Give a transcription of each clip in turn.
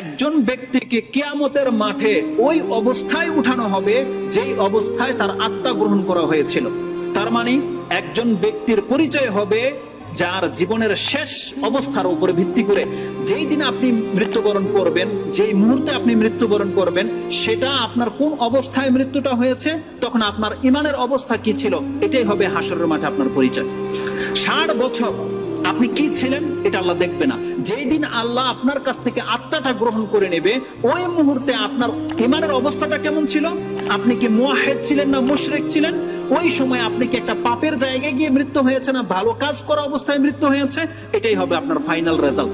একজন ব্যক্তিকে কিয়ামতের মাঠে ওই অবস্থায় উঠানো হবে, যেই অবস্থায় তার আত্মা গ্রহণ করা হয়েছিল। তার মানে একজন ব্যক্তির পরিচয় হবে যার জীবনের শেষ অবস্থার উপরে ভিত্তি করে। যেই দিন আপনি মৃত্যুবরণ করবেন, যেই মুহূর্তে আপনি মৃত্যুবরণ করবেন, সেটা আপনার কোন অবস্থায় মৃত্যুটা হয়েছে, তখন আপনার ইমানের অবস্থা কি ছিল, এটাই হবে হাসরের মাঠে আপনার পরিচয়। ষাট বছর আপনি কি ছিলেন? এটা আল্লাহ দেখবে না। যেই দিন আল্লাহ আপনার কাছ থেকে আত্মাটা গ্রহণ করে নেবে, ওই মুহূর্তে আপনার ইমানের অবস্থাটা কেমন ছিল? আপনি কি মুয়াহেদ ছিলেন না মুশরিক ছিলেন? ওই সময় আপনি কি একটা পাপের জায়গায় গিয়ে মৃত্যু হয়েছে না ভালো কাজ করা অবস্থায় মৃত্যু হয়েছে? এটাই হবে আপনার ফাইনাল রেজাল্ট।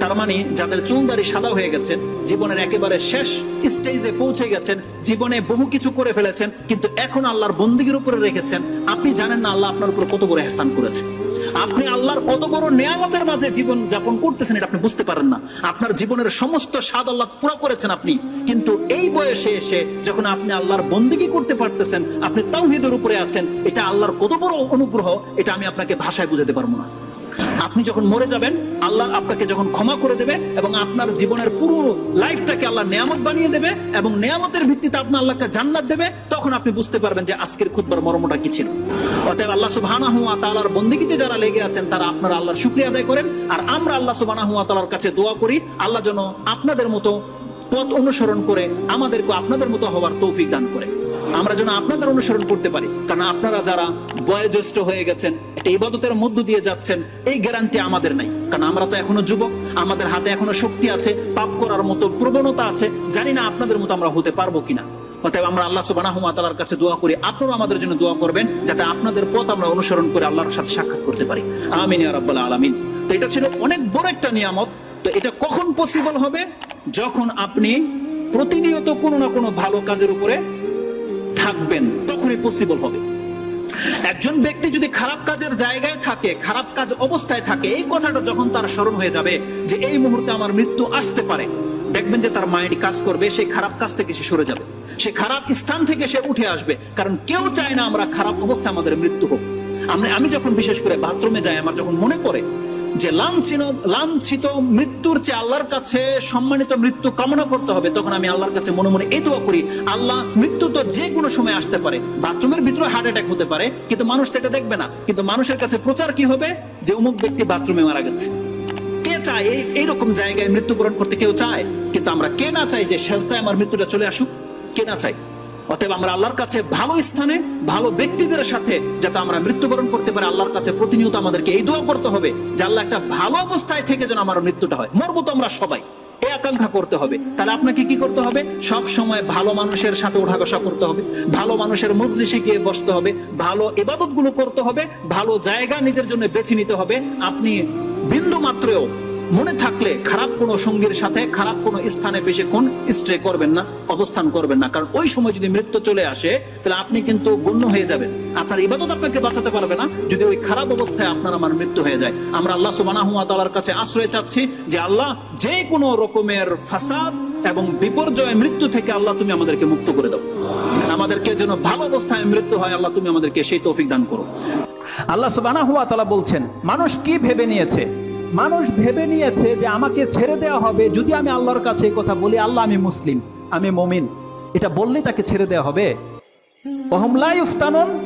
তার মানে যাদের চুলদারি সাদা হয়ে গেছেন জীবনের একেবারে শেষ স্টেজে পৌঁছে গেছেন, জীবনে বহু কিছু করে ফেলেছেন, কিন্তু এখন আল্লাহর বন্দিগির উপরে রেখেছেন। আপনি জানেন না আল্লাহ আপনার উপর কত বড় হেসান করেছে। আপনি আল্লাহর কত বড় নিয়ামতের মাঝে জীবন যাপন করতেছেন এটা আপনি বুঝতে পারেন না। আপনার জীবনের সমস্ত স্বাদ আল্লাহ পুরো করেছেন আপনি। কিন্তু এই বয়সে এসে যখন আপনি আল্লাহর বন্দিগি করতে পারতেছেন, আপনি তাওহিদের উপরে আছেন, এটা আল্লাহর কত বড় অনুগ্রহ, এটা আমি আপনাকে ভাষায় বুঝাতে পারব না। আপনি যখন মরে যাবেন, আল্লাহ আপনাকে যখন ক্ষমা করে দেবে এবং আপনার জীবনের পুরো লাইফটাকে আল্লাহ নিয়ামত বানিয়ে দেবে এবং নিয়ামতের ভিত্তিতে আপনার আল্লাহকে জান্নাত দেবে, তখন আপনি বুঝতে পারবেন যে আজকের খুদবার মর্মটা কি ছিল। অতএব আল্লাহ সুবহানাহু ওয়া তাআলার বন্দেগীতে যারা লেগে আছেন, তারা আপনারা আল্লাহর শুকরিয়া আদায় করেন। আর আমরা আল্লাহ সুবহানাহু ওয়া তাআলার কাছে দোয়া করি, আল্লাহ যেন আপনাদের মতো পথ অনুসরণ করে আমাদেরকে আপনাদের মতো হওয়ার তৌফিক দান করে। আমরা যেন আপনাদের অনুসরণ করতে পারি। কারণ আপনারা যারা বয়োজ্যেষ্ঠ হয়ে গেছেন, একটা ইবাদতের মধ্য দিয়ে যাচ্ছেন, এই গ্যারান্টি আমাদের নাই। কারণ আমরা তো এখনও যুবক, আমাদের হাতে এখনও শক্তি আছে, পাপ করার মতো প্রবণতা আছে, জানি না আপনাদের মতো আমরা হতে পারব কিনা। অতএব আমরা আল্লাহ তাআলার কাছে দোয়া করি, আপনারাও আমাদের জন্য দোয়া করবেন, যাতে আপনাদের পথ আমরা অনুসরণ করে আল্লাহর সাথে সাক্ষাৎ করতে পারি। আমিন রাব্বাল আলামিন। তো এটা ছিল অনেক বড় একটা নিয়ামত। তো এটা কখন পসিবল হবে? যখন আপনি প্রতিনিয়ত কোনো না কোনো ভালো কাজের উপরে থাকবেন, তখনই পসিবল হবে। একজন ব্যক্তি যদি খারাপ কাজের জায়গায় থাকে, খারাপ কাজ অবস্থায় থাকে, এই কথাটা যখন তার স্মরণ হয়ে যাবে যে এই মুহূর্তে আমার মৃত্যু আসতে পারে, দেখবেন যে তার মাইন্ড কাজ করবে সেই খারাপ কাজ থেকে সে সরে যাবে। সে খারাপ স্থান থেকে সে উঠে আসবে, কারণ কেউ চায় না আমরা খারাপ অবস্থায় আমাদের মৃত্যু হোক। আমি যখন বিশেষ করে বাথরুমে যাই, আমার যখন মনে পড়ে যে লাঞ্ছিত লাঞ্ছিত মৃত্যুর চেয়ে আল্লাহর কাছে সম্মানিত মৃত্যু কামনা করতে হবে, তখন আমি আল্লাহর কাছে মনে মনে এই দোয়া করি, আল্লাহ মৃত্যু তো যে কোনো সময় আসতে পারে, বাথরুমের ভিতরে হার্ট অ্যাটাক হতে পারে, কিন্তু মানুষ এটা দেখবে না, কিন্তু মানুষের কাছে প্রচার কি হবে? যে অমুক ব্যক্তি বাথরুমে মারা গেছে। কে চায়? এই, এইরকম জায়গায় মৃত্যুবরণ করতে কেউ চায়? কিন্তু আমরা কে না চাই যে শেষদায় আমার মৃত্যুটা চলে আসুক? কে না চাই অতএব আমরা আল্লাহর কাছে ভালো স্থানে, ভালো ব্যক্তিদের সাথে যাতে আমরা মৃত্যুবরণ করতে পারি, আল্লাহর কাছে প্রতিনিয়ত আমাদেরকে এই দোয়া করতে হবে যে আল্লাহ একটা ভালো অবস্থায় থেকে যেন আমার মৃত্যুটা হয়। মরবো তো আমরা সবাই। এই আকাঙ্ক্ষা করতে হবে। তাহলে আপনাকে কি করতে হবে? সব সময় ভালো মানুষের সাথে ওঠা বসা করতে হবে। ভালো মানুষের মজলিসে গিয়ে বসতে হবে। ভালো ইবাদত করতে হবে। ভালো জায়গা নিজের জন্য বেছে নিতে হবে। আপনি বিন্দু মাত্রেও মনে থাকলে খারাপ কোনো সঙ্গীর সাথে, খারাপ কোনো স্থানে বেশিক্ষণ স্টে করবেন না, অবস্থান করবেন না। কারণ ওই সময় যদি মৃত্যু চলে আসে, তাহলে আপনি কিন্তু গণ্য হয়ে যাবেন। আপনার ইবাদত আপনাকে বাঁচাতে পারবে না। যদি ওই খারাপ অবস্থায় আপনার আমার মৃত্যু হয়ে যায়। আমরা আল্লাহ সুবহানাহু ওয়া তাআলার কাছে আশ্রয় চাচ্ছি যে আল্লাহ যে কোনো রকমের ফাসাদ এবং বিপর্যয় মৃত্যু থেকে আল্লাহ তুমি আমাদেরকে মুক্ত করে দাও। আমাদেরকে যেন ভালো অবস্থায় মৃত্যু হয়, আল্লাহ তুমি আমাদেরকে সেই তৌফিক দান করো। আল্লাহ সুবহানাহু ওয়া তাআলা বলছেন, মানুষ কি ভেবে নিয়েছে? মানুষ ভেবে নিয়েছে যে আমাকে ছেড়ে দেওয়া হবে। যদি আমি আল্লাহর কাছে কথা বলি, আল্লাহ আমি মুসলিম, আমি মমিন। এটা বললেই তাকে ছেড়ে দেওয়া হবে। অহমলা ইফতানুন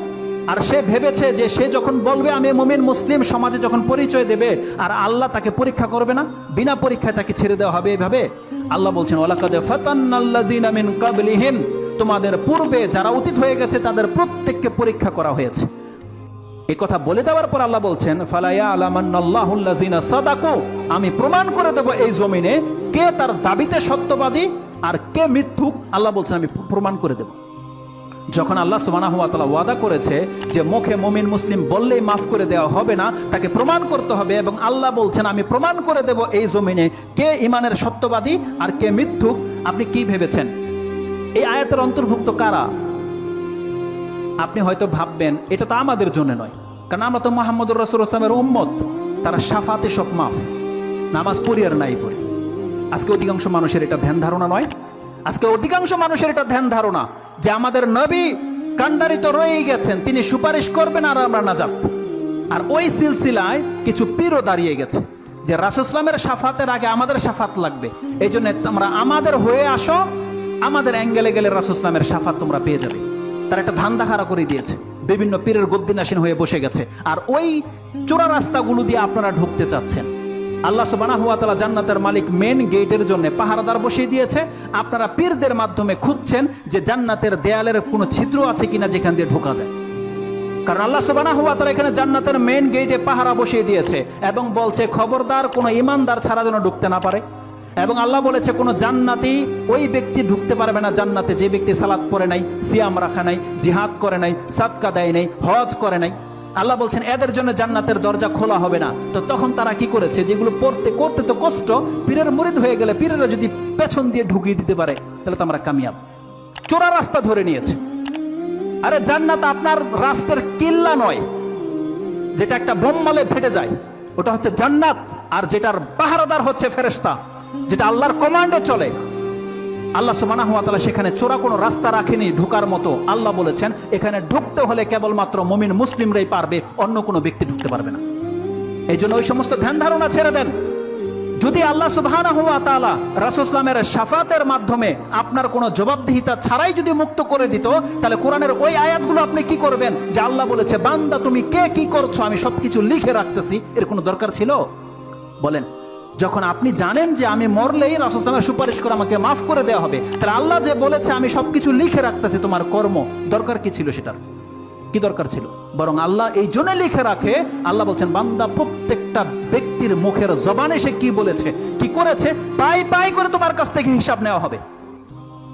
আর সে ভেবেছে যে সে যখন বলবে, আমি মমিন, মুসলিম সমাজে যখন পরিচয় দেবে, আর আল্লাহ তাকে পরীক্ষা করবে না, বিনা পরীক্ষায় তাকে ছেড়ে দেওয়া হবে এভাবে। আল্লাহ বলছেন ক্বাবলিহিম, তোমাদের পূর্বে যারা অতীত হয়ে গেছে, তাদের প্রত্যেককে পরীক্ষা করা হয়েছে। এই কথা বলে দেওয়ার পর আল্লাহ বলছেন ফালাইয়া আলামান্নাল্লাহুল্লাযিনা সাদাকু আমি প্রমাণ করে দেব এই জমিনে কে তার দাবিতে সত্যবাদী আর কে মিথ্যুক। আল্লাহ বলছেন, আমি প্রমাণ করে দেব। যখন আল্লাহ সুবহানাহু ওয়া তাআলা ওয়াদা করেছে যে মুখে মুমিন মুসলিম বললেই মাফ করে দেওয়া হবে না, তাকে প্রমাণ করতে হবে এবং আল্লাহ বলছেন, আমি প্রমাণ করে দেব এই জমিনে কে ইমানের সত্যবাদী আর কে মিথ্যুক। আপনি কি ভেবেছেন? এই আয়াতের অন্তর্ভুক্ত কারা? আপনি হয়তো ভাববেন, এটা তো আমাদের জন্য নয়। কারণ আমরা তো মোহাম্মদুর রসুল আসলামের উম্মত। তারা সাফাতে সব মাফ। নামাজ পড়ি আর নাই পড়ি। আজকে অধিকাংশ মানুষের এটা ধ্যান ধারণা নয়। আজকে অধিকাংশ মানুষের এটা ধ্যান ধারণা যে আমাদের নবী কান্ডারিত রয়েই গেছেন, তিনি সুপারিশ করবেন আর আমরা নাজাত। আর ওই সিলসিলায় কিছু পীরও দাঁড়িয়ে গেছে, যে রাসুসলামের সাফাতের আগে আমাদের সাফাত লাগবে। এই জন্য তোমরা আমাদের হয়ে আসো, আমাদের অ্যাঙ্গেলে গেলে রাসুসলামের সাফাত তোমরা পেয়ে যাবে। তার একটা ধান্দা খাড়া করে দিয়েছে। বিভিন্ন পীরের গদ্দিনাসীন হয়ে বসে গেছে। আর ওই চোরা রাস্তাগুলো দিয়ে আপনারা ঢুকতে চাচ্ছেন। আল্লাহ সুবানা হুয়া তালা জান্নাতের মালিক মেন গেটের জন্য পাহারাদার বসিয়ে দিয়েছে। আপনারা পীরদের মাধ্যমে খুঁজছেন যে জান্নাতের দেয়ালের কোনো ছিদ্র আছে কিনা যেখান দিয়ে ঢোকা যায়। কারণ আল্লাহ সুবানা হুয়া এখানে জান্নাতের মেন গেটে পাহারা বসিয়ে দিয়েছে এবং বলছে, খবরদার, কোনো ইমানদার ছাড়া যেন ঢুকতে না পারে। এবং আল্লাহ বলেছে, কোনো জান্নাতি ওই ব্যক্তি ঢুকতে পারবে না জান্নাতে। যে ব্যক্তি সালাত পড়ে নাই, সিয়াম রাখা নাই, জিহাদ করে নাই, সাদকা দেয় নাই, হজ করে নাই। আল্লাহ বলছেন, এদের জন্য জান্নাতের দরজা খোলা হবে না। তো তখন তারা কি করেছে? যেগুলো পড়তে, করতে তো কষ্ট, পীরের মুরিদ হয়ে গেলে পীরেরা যদি পেছন দিয়ে ঢুকিয়ে দিতে পারে, তাহলে তো আমরা কামিয়াব। চোরা রাস্তা ধরে নিয়েছে। আরে জান্নাত আপনার রাষ্ট্রের কিল্লা নয়, যেটা একটা বোম মালে ফেটে যায়। ওটা হচ্ছে জান্নাত, আর যেটার পাহারাদার হচ্ছে ফেরেশতা। যেটা আল্লাহর কমান্ডে চলে। আল্লাহ সুবহানাহু ওয়া সেখানে চোরা কোনো রাস্তা রাখেনি ঢোকার মতো। আল্লাহ বলেছেন, এখানে ঢুকতে হলে কেবলমাত্র মুমিন মুসলিমরাই পারবে, অন্য কোনো ব্যক্তি ঢুকতে পারবে না। এই জন্য ওই সমস্ত ধ্যান ধারণা ছেড়ে দেন। যদি আল্লাহ রাসূল ইসলামের শাফাতের মাধ্যমে আপনার কোনো জবাবদিহিতা ছাড়াই যদি মুক্ত করে দিত, তাহলে কোরআনের ওই আয়াতগুলো আপনি কি করবেন? যে আল্লাহ বলেছে, বান্দা তুমি কে কি করছ? আমি সবকিছু লিখে রাখতেছি। এর কোনো দরকার ছিল? বলেন। যখন আপনি জানেন যে আমি মরলেই রাসূল ইসলামের সুপারিশ করে আমাকে মাফ করে দেওয়া হবে, তাহলে আল্লাহ যে বলেছে, আমি সবকিছু লিখে রাখতেছি তোমার কর্ম, দরকার কি ছিল সেটার? কি দরকার ছিল? বরং আল্লাহ এই জন্য লিখে রাখে, আল্লাহ বলছেন, বান্দা, প্রত্যেকটা ব্যক্তির মুখের জবানে সে কি বলেছে, কি করেছে, পাই পাই করে তোমার কাছ থেকে হিসাব নেওয়া হবে।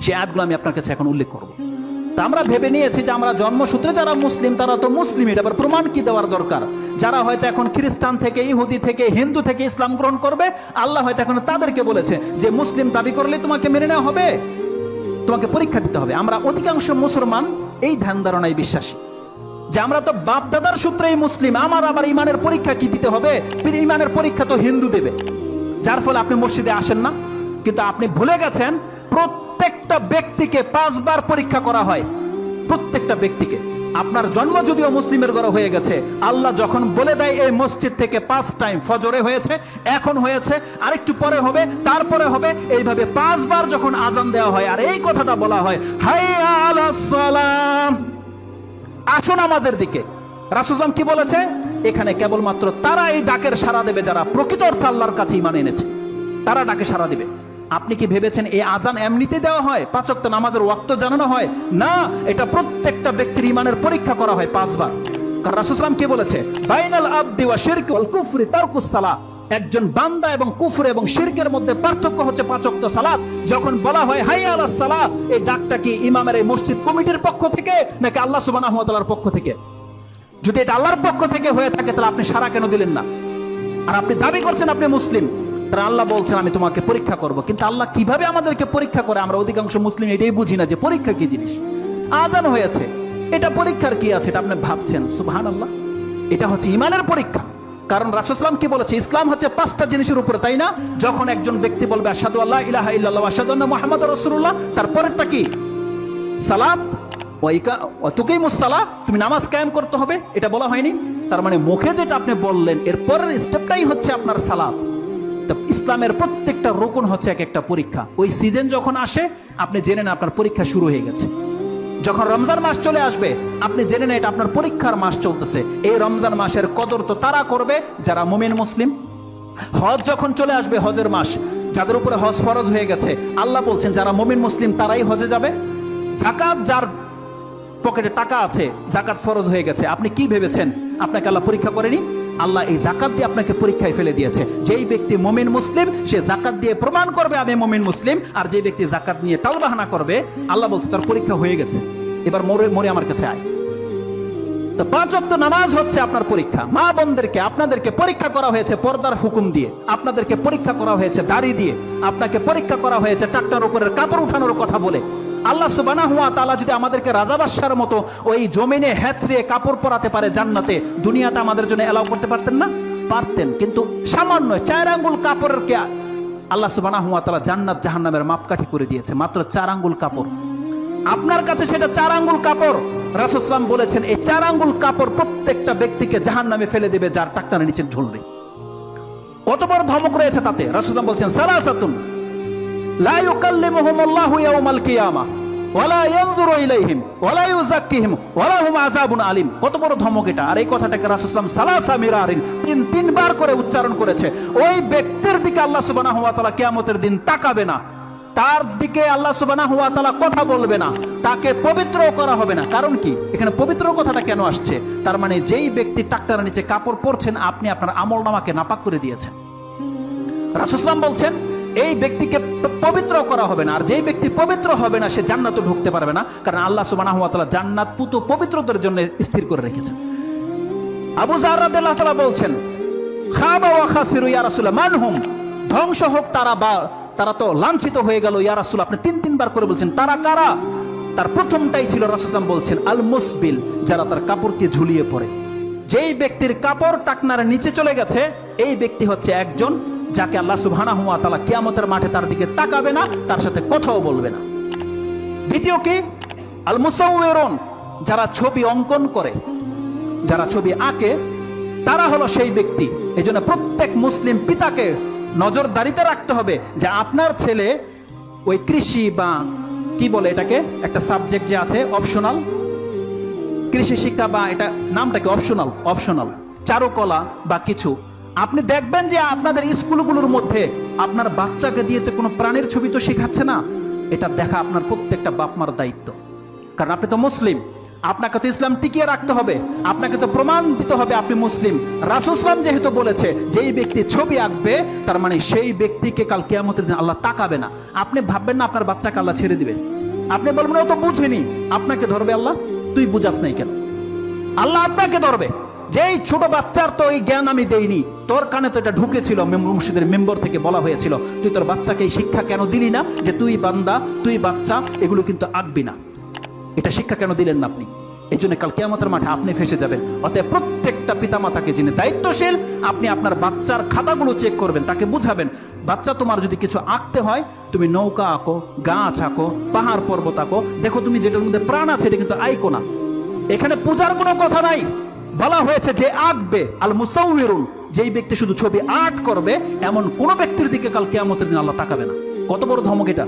সে আয়াতগুলো আমি আপনার কাছে এখন উল্লেখ করব। তা আমরা ভেবে নিয়েছি যে আমরা জন্মসূত্রে যারা মুসলিম, তারা তো মুসলিম এটা আবার প্রমাণ কি দেওয়ার দরকার? যারা হয়তো এখন খ্রিস্টান থেকে, ইহুদি থেকে, হিন্দু থেকে ইসলাম গ্রহণ করবে, আল্লাহ হয়তো এখন তাদেরকে বলেছে যে, মুসলিম দাবি করলে তোমাকে মেনে নেওয়া হবে, তোমাকে পরীক্ষা দিতে হবে। আমরা অধিকাংশ মুসলমান এই ধ্যান ধারণায় বিশ্বাসী। যে আমরা তো বাপ দাদার সূত্রেই মুসলিম, আমার আবার ইমানের পরীক্ষা কি দিতে হবে? ইমানের পরীক্ষা তো হিন্দু দেবে। যার ফলে আপনি মসজিদে আসেন না। কিন্তু আপনি ভুলে গেছেন প্রত্যেকটা ব্যক্তিকে পাঁচবার পরীক্ষা করা হয়। প্রত্যেকটা ব্যক্তিকে। আপনার জন্ম যদিও মুসলিমের ঘরে হয়ে গেছে, আল্লাহ যখন বলে দেয় এই মসজিদ থেকে পাঁচ টাইম ফজরে হয়েছে, এখন হয়েছে, আরেকটু পরে হবে, তারপরে হবে, এইভাবে পাঁচবার যখন আজান দেওয়া হয়, আর এই কথাটা বলা হয় আলাস সালাম। আসুন আমাদের দিকে। রাসুসলাম কি বলেছে? এখানে কেবলমাত্র তারা এই ডাকের সাড়া দেবে যারা প্রকৃত অর্থে আল্লাহর কাছে ইমান এনেছে। তারা ডাকে সাড়া দিবে। আপনি কি ভেবেছেন এই আজান এমনিতে দেওয়া হয়? পাঁচক্ত নামাজের ওয়াক্ত জানানো হয়? না, এটা প্রত্যেকটা ব্যক্তির ইমানের পরীক্ষা করা হয় পাঁচবার। কারণ রাসুসলাম কি বলেছে? বাইনাল আব্দি ওয়া শিরকি ওয়াল কুফরি তারকুস সালাহ একজন বান্দা এবং কুফর এবং শিরকের মধ্যে পার্থক্য হচ্ছে পাঁচক্ত সালাত। যখন বলা হয় হাই আল্লাহ সালাহ এই ডাকটা কি ইমামের এই মসজিদ কমিটির পক্ষ থেকে, নাকি আল্লাহ সুবাহ পক্ষ থেকে? যদি এটা আল্লাহর পক্ষ থেকে হয়ে থাকে, তাহলে আপনি সারা কেন দিলেন না? আর আপনি দাবি করছেন আপনি মুসলিম। তারা আল্লাহ বলছেন, আমি তোমাকে পরীক্ষা করব। কিন্তু আল্লাহ কীভাবে আমাদেরকে পরীক্ষা করে? আমরা অধিকাংশ মুসলিম এটাই বুঝি না যে পরীক্ষা কি জিনিস? আজান হয়েছে। এটা পরীক্ষার কি আছে? এটা আপনি ভাবছেন? সুবহান আল্লাহ এটা হচ্ছে ইমানের পরীক্ষা। কারণ রাসুসলাম কি বলেছে? ইসলাম হচ্ছে পাঁচটা জিনিসের উপরে, তাই না? যখন একজন ব্যক্তি বলবে আসাদু আল্লাহ ইলাহা ইল্লাল্লাহ আসাদু মুহাম্মদ রাসূলুল্লাহ তারপরেরটা কি? সালাত। অতুকেই মুসালা তুমি নামাজ কায়েম করতে হবে। এটা বলা হয়নি। তার মানে মুখে যেটা আপনি বললেন, এর পরের স্টেপটাই হচ্ছে আপনার সালাত। তো ইসলামের প্রত্যেকটা রোকন হচ্ছে এক একটা পরীক্ষা। ওই সিজন যখন আসে, আপনি জেনে নেন আপনার পরীক্ষা শুরু হয়ে গেছে। যখন রমজান মাস চলে আসবে, আপনি জেনে নেন এটা আপনার পরীক্ষার মাস চলতেছে। এই রমজান মাসের কদর তো তারা করবে, যারা মুমিন মুসলিম। হজ যখন চলে আসবে, হজের মাস, যাদের উপরে হজ ফরজ হয়ে গেছে, আল্লাহ বলছেন, যারা মুমিন মুসলিম, তারাই হজে যাবে। জাকাত যার পকেটে টাকা আছে, জাকাত ফরজ হয়ে গেছে। আপনি কি ভেবেছেন? আপনাকে আল্লাহ পরীক্ষা করেনি? আল্লাহ এই জাকাত দিয়ে আপনাকে পরীক্ষায় ফেলে দিয়েছে। যেই ব্যক্তি মমিন মুসলিম, সে জাকাত দিয়ে প্রমাণ করবে আমি মমিন মুসলিম, আর যে ব্যক্তি জাকাত নিয়ে টালবাহানা করবে, আল্লাহ বলছে, তার পরীক্ষা হয়ে গেছে। এবার মরে মরে আমার কাছে আয়। তো পাঁচ ওয়াক্ত নামাজ হচ্ছে আপনার পরীক্ষা। মা বোনদেরকে, আপনাদেরকে পরীক্ষা করা হয়েছে পর্দার হুকুম দিয়ে। আপনাদেরকে পরীক্ষা করা হয়েছে দাড়ি দিয়ে। আপনাকে পরীক্ষা করা হয়েছে টাকটার উপরের কাপড় উঠানোর কথা বলে। আল্লাহ সুবানা হুয়া তালা যদি আমাদেরকে রাজা বাদশার মতো ওই জমিনে হ্যাচড়িয়ে কাপড় পরাতে পারে জান্নাতে, দুনিয়াতে আমাদের জন্য এলাও করতে পারতেন না? পারতেন, কিন্তু সামান্য চার আঙ্গুল কাপড়ের কে আল্লাহ সুবানা হুয়া তালা জান্নাত জাহান্নামের মাপকাঠি করে দিয়েছে, মাত্র চার আঙ্গুল কাপড়। আপনার কাছে সেটা চার আঙ্গুল কাপড়? রাসুসলাম বলেছেন, এই চার আঙ্গুল কাপড় প্রত্যেকটা ব্যক্তিকে জাহান নামে ফেলে দেবে, যার টাকটার নিচে ঝুলবে। কত বড় ধমক রয়েছে তাতে? রাসূলুল্লাহ বলছেন, সালাসাতুন। কত বড় ধমক এটা। আর এই কথাটাকে রাসূলুল্লাহ সালাসা মিরারিন তিন তিনবার করে উচ্চারণ করেছে। ওই ব্যক্তির দিকে আল্লাহ সুবহানাহু ওয়া তাআলা কিয়ামতের দিন তাকাবে না। তার দিকে আল্লাহ সুবহানাহু ওয়া তাআলা কথা বলবে না। তাকে পবিত্র করা হবে না। কারণ কি? এখানে পবিত্র কথাটা কেন আসছে? তার মানে যেই ব্যক্তি টাকটার নিচে কাপড় পরছেন, আপনি আপনার আমল নামাকে নাপাক করে দিয়েছেন। রাসুসলাম বলছেন, এই ব্যক্তিকে পবিত্র করা হবে না। আর যেই ব্যক্তি পবিত্র হবে না, সে জান্নাতও ঢুকতে পারবে না। কারণ আল্লাহ তাআলা জান্নাত পুত পবিত্রতার জন্য স্থির করে রেখেছেন। আবু জাহর রাদিয়াল্লাহু বলছেন ধ্বংস হোক তারা বা, তারা তো লাঞ্ছিত হয়ে গেল, ইয়া রাসূল। আপনি তিন, তিনবার করে বলছেন, তারা কারা? তার প্রথমটাই ছিল রাসূলুল্লাহ বলছেন আল মুসবিল যারা তার কাপড়কে ঝুলিয়ে পড়ে। যেই ব্যক্তির কাপড় টাকনার নিচে চলে গেছে, এই ব্যক্তি হচ্ছে একজন যাকে আল্লাহ সুবহানাহু ওয়া তাআলা কিয়ামতের মাঠে তার দিকে তাকাবে না, তার সাথে কথাও বলবে না। দ্বিতীয় কি? আল মুসাউওয়িরুন যারা ছবি অঙ্কন করে, যারা ছবি আঁকে, তারা হলো সেই ব্যক্তি। এই জন্য প্রত্যেক মুসলিম পিতাকে নজরদারিতে রাখতে হবে যে আপনার ছেলে ওই কৃষি বা কি বলে এটাকে? একটা সাবজেক্ট যে আছে অপশনাল কৃষি শিক্ষা বা এটা নামটাকে অপশনাল অপশনাল চারুকলা বা কিছু। আপনি দেখবেন যে আপনাদের স্কুলগুলোর মধ্যে আপনার বাচ্চাকে দিয়ে তো কোনো প্রাণীর ছবি তো শেখাচ্ছে না। এটা দেখা আপনার প্রত্যেকটা বাপমার দায়িত্ব। কারণ আপনি তো মুসলিম, আপনাকে তো ইসলাম টিকিয়ে রাখতে হবে, আপনাকে তো প্রমাণ দিতে হবে আপনি মুসলিম। রাসুসলাম যেহেতু বলেছে যে এই ব্যক্তি ছবি আঁকবে, তার মানে সেই ব্যক্তিকে কাল কেয়ামতের দিন আল্লাহ তাকাবে না। আপনি ভাববেন না আপনার বাচ্চাকে আল্লাহ ছেড়ে দিবে। আপনি বলবেন, ও তো বুঝেনি। আপনাকে ধরবে আল্লাহ, তুই বুঝাস নাই কেন? আল্লাহ আপনাকে ধরবে। যেই ছোট বাচ্চার তো এই জ্ঞান আমি দেইনি। তোর কানে তো এটা ঢুকেছিল মুর্শিদের মেম্বর থেকে বলা হয়েছিল। তুই তোর বাচ্চাকে এই শিক্ষা কেন দিলি না? যে তুই বান্দা, তুই বাচ্চা, এগুলো কিন্তু আঁকবি না। এটা শিক্ষা কেন দিলেন না আপনি? এই জন্য কাল কেয়ামতের মাঠে আপনি ফেসে যাবেন। অতএব প্রত্যেকটা পিতামাতাকে যিনি দায়িত্বশীল, আপনি আপনার বাচ্চার খাতাগুলো চেক করবেন, তাকে বুঝাবেন। বাচ্চা তোমার যদি কিছু আঁকতে হয়, তুমি নৌকা আঁকো, গাছ আঁকো, পাহাড় পর্বত আঁকো। দেখো তুমি যেটার মধ্যে প্রাণ আছে, এটা কিন্তু আইকো না। এখানে পূজার কোনো কথা নাই। বলা হয়েছে যে আঁকবে আল মুসাউরুন যেই ব্যক্তি শুধু ছবি আর্ট করবে, এমন কোন ব্যক্তির দিকে কাল কেয়ামতের দিন আল্লাহ তাকাবে না। কত বড় ধমক এটা।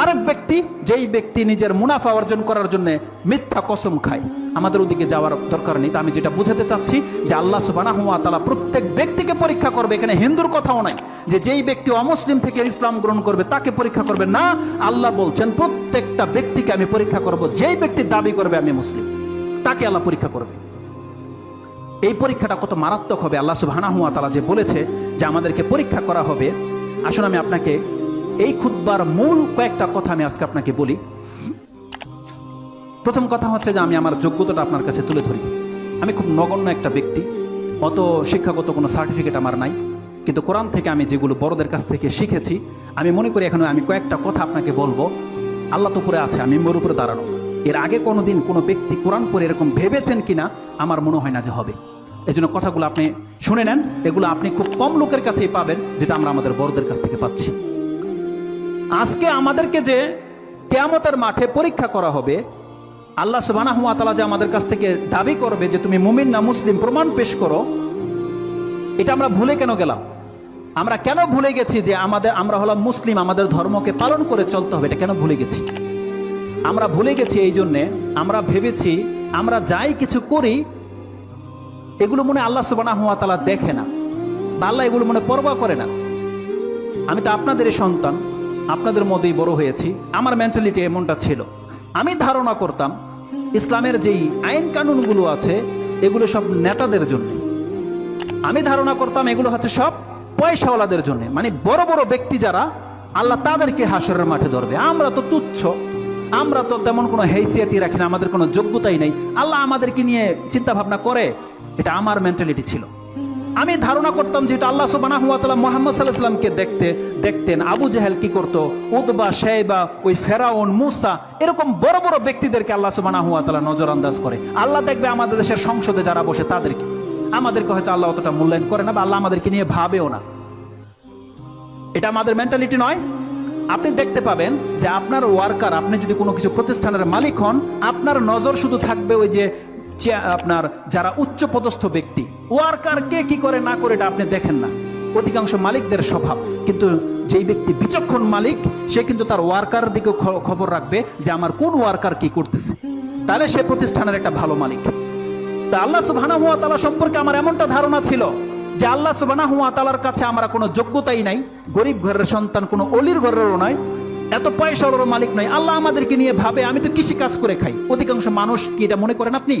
আরেক ব্যক্তি, যেই ব্যক্তি নিজের মুনাফা অর্জন করার জন্য মিথ্যা কসম খায়। আমাদের ওদিকে যাওয়ার দরকার নেই আমি যেটা বুঝাতে চাচ্ছি যে আল্লাহ সুবহানাহু ওয়া তাআলা প্রত্যেক ব্যক্তিকে পরীক্ষা করবে, এখানে হিন্দুর কথাও নাই যে যেই ব্যক্তি অমুসলিম থেকে ইসলাম গ্রহণ করবে, তাকে পরীক্ষা করবে না। আল্লাহ বলছেন, প্রত্যেকটা ব্যক্তিকে আমি পরীক্ষা করব, যেই ব্যক্তি দাবি করবে, আমি মুসলিম। তাকে আল্লাহ পরীক্ষা করবে। এই পরীক্ষাটা কত মারাত্মক হবে, আল্লাহ সুবহানাহু ওয়া তাআলা যে বলেছে যে আমাদেরকে পরীক্ষা করা হবে। আসুন আমি আপনাকে এই খুতবার মূল কয়েকটা কথা আমি আজকে আপনাকে বলি। প্রথম কথা হচ্ছে যে আমি আমার যোগ্যতাটা আপনার কাছে তুলে ধরি। আমি খুব নগণ্য একটা ব্যক্তি, অত শিক্ষাগত কোনো সার্টিফিকেট আমার নাই, কিন্তু কোরআন থেকে আমি যেগুলো বড়দের কাছ থেকে শিখেছি, আমি মনে করি এখন আমি কয়েকটা কথা আপনাকে বলব। আল্লাহ তো উপরে আছে, আমি মোর উপরে দাঁড়ানো। এর আগে কোনো দিন কোনো ব্যক্তি কোরআন পরে এরকম ভেবেছেন কিনা, আমার মনে হয় না যে হবে। এই জন্য কথাগুলো আপনি শুনে নেন, এগুলো আপনি খুব কম লোকের কাছেই পাবেন, যেটা আমরা আমাদের বড়দের কাছ থেকে পাচ্ছি। আজকে আমাদেরকে যে কেয়ামতের মাঠে পরীক্ষা করা হবে, আল্লাহ সুবহানাহু ওয়া তাআলা যে আমাদের কাছ থেকে দাবি করবে যে তুমি মুমিন না মুসলিম প্রমাণ পেশ করো, এটা আমরা ভুলে কেন গেলাম? আমরা কেন ভুলে গেছি যে আমাদের, আমরা হলাম মুসলিম, আমাদের ধর্মকে পালন করে চলতে হবে, এটা কেন ভুলে গেছি? আমরা ভুলে গেছি এই জন্যে, আমরা ভেবেছি আমরা যাই কিছু করি, এগুলো মনে আল্লাহ সুবহানাহু ওয়া তাআলা দেখে না বা আল্লাহ এগুলো মনে পরবা করে না। আমি তো আপনাদেরই সন্তান, আপনাদের মধ্যেই বড় হয়েছি, আমার মেন্টালিটি এমনটা ছিল। আমি ধারণা করতাম, ইসলামের যেই আইন কানুনগুলো আছে, এগুলো সব নেতাদের জন্য। আমি ধারণা করতাম এগুলো হচ্ছে সব পয়সাওয়ালাদের জন্য মানে বড় বড় ব্যক্তি যারা আল্লাহ তাদেরকে হাসরের মাঠে ধরবে। আমরা তো তুচ্ছ। আমরা তো তেমন কোনো হেসিয়াতি রাখি না, আমাদের কোনো যোগ্যতাই নেই। আল্লাহ আমাদেরকে নিয়ে চিন্তা ভাবনা করে, এটা আমার মেন্টালিটি ছিল। আমি ধারণা করতাম যেহেতু আল্লাহ তাআলা মুহাম্মদ আলাইহি সাল্লামকে দেখতে, দেখতেন, আবু জাহেল কি করত, উতবা, শাইবা, ওই ফেরাউন, মুসা, এরকম বড় বড় ব্যক্তিদেরকে আল্লাহ সুবহানাহু ওয়া তাআলা নজরআন্দাজ করে। আল্লাহ দেখবে আমাদের দেশের সংসদে যারা বসে তাদেরকে। আমাদেরকে হয়তো আল্লাহ অতটা মূল্যায়ন করে না বা আল্লাহ আমাদেরকে নিয়ে ভাবেও না। এটা আমাদের মেন্টালিটি নয়। আপনি দেখতে পাবেন যে আপনার ওয়ার্কার আপনি যদি কোনো কিছু প্রতিষ্ঠানের মালিক হন, আপনার নজর শুধু থাকবে ওই যে আপনার যারা উচ্চ পদস্থ ব্যক্তি। ওয়ার্কার কে কি করে না করে এটা আপনি দেখেন না। অধিকাংশ মালিকদের স্বভাব। কিন্তু যেই ব্যক্তি বিচক্ষণ মালিক, সে কিন্তু তার ওয়ার্কার দিকে খবর রাখবে যে আমার কোন ওয়ার্কার কি করতেছে। তাহলে সে প্রতিষ্ঠানের একটা ভালো মালিক। তা আল্লাহ সুবহানাহু ওয়া তাআলা সম্পর্কে আমার এমনটা ধারণা ছিল। যে আল্লাহ সুবহানাহু ওয়া তাআলার কাছে আমরা কোনো যোগ্যতাই নাই, গরিব ঘরের সন্তান, কোনো অলির ঘরেরও নয়, এত পয়সারও মালিক নয়, আল্লাহ আমাদেরকে নিয়ে ভাবে, আমি তো কৃষি কাজ করে খাই। অধিকাংশ মানুষ কি এটা মনে করেন আপনি?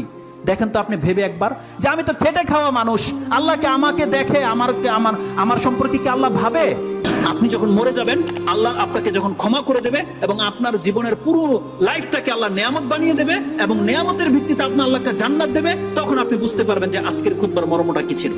দেখেন তো আপনি ভেবে একবার, যে আমি তো খেটে খাওয়া মানুষ, আল্লাহকে আমাকে দেখে, আমারকে, আমার আমার সম্পর্কে কি আল্লাহ ভাবে? আপনি যখন মরে যাবেন, আল্লাহ আপনাকে যখন ক্ষমা করে দেবে এবং আপনার জীবনের পুরো লাইফটাকে আল্লাহ নিয়ামত বানিয়ে দেবে এবং নিয়ামতের ভিত্তিতে আপনার আল্লাহকে জান্নাত দেবে, তখন আপনি বুঝতে পারবেন যে আজকের খুদবার মর্মটা কি ছিল।